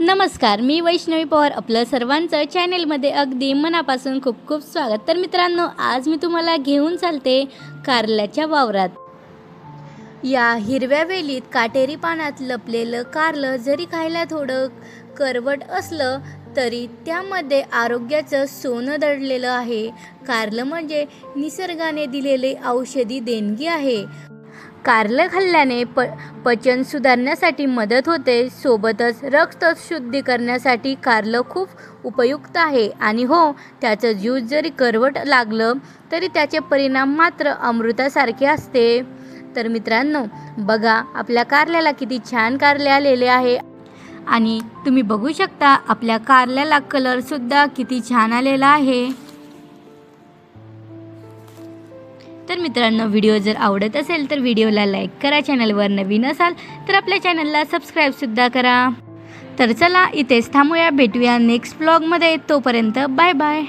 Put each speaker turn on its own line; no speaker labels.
नमस्कार मी वैष्णवी पवार आपलं सर्वांचं चॅनेलमध्ये अगदी मनापासून खूप खूप स्वागत. तर मित्रांनो आज मी तुम्हाला घेऊन चालते कारल्याच्या वावरात. या हिरव्या वेलीत काटेरी पानात लपलेलं कारलं जरी खायला थोडं करवट असलं तरी त्यामध्ये आरोग्याचं सोनं दडलेलं आहे. कारलं म्हणजे निसर्गाने दिलेले औषधी देणगी आहे. कारलं खाल्ल्याने प पचन सुधारण्यासाठी मदत होते. सोबतच रक्त शुद्धी करण्यासाठी कारलं खूप उपयुक्त आहे. आणि हो त्याचं ज्यूस जरी करवट लागलं तरी त्याचे परिणाम मात्र अमृतासारखे असते. तर मित्रांनो बघा आपल्या कारल्याला किती छान कारले आलेले आहे. आणि तुम्ही बघू शकता आपल्या कारल्याला कलरसुद्धा किती छान आलेला आहे. तर मित्रांनो व्हिडिओ जर आवडत असेल तर व्हिडिओला लाईक करा चॅनलवर नवीन असाल तर आपल्या चॅनलला सबस्क्राईबसुद्धा करा. तर चला इथेच थांबूया भेटूया नेक्स्ट ब्लॉगमध्ये तोपर्यंत बाय बाय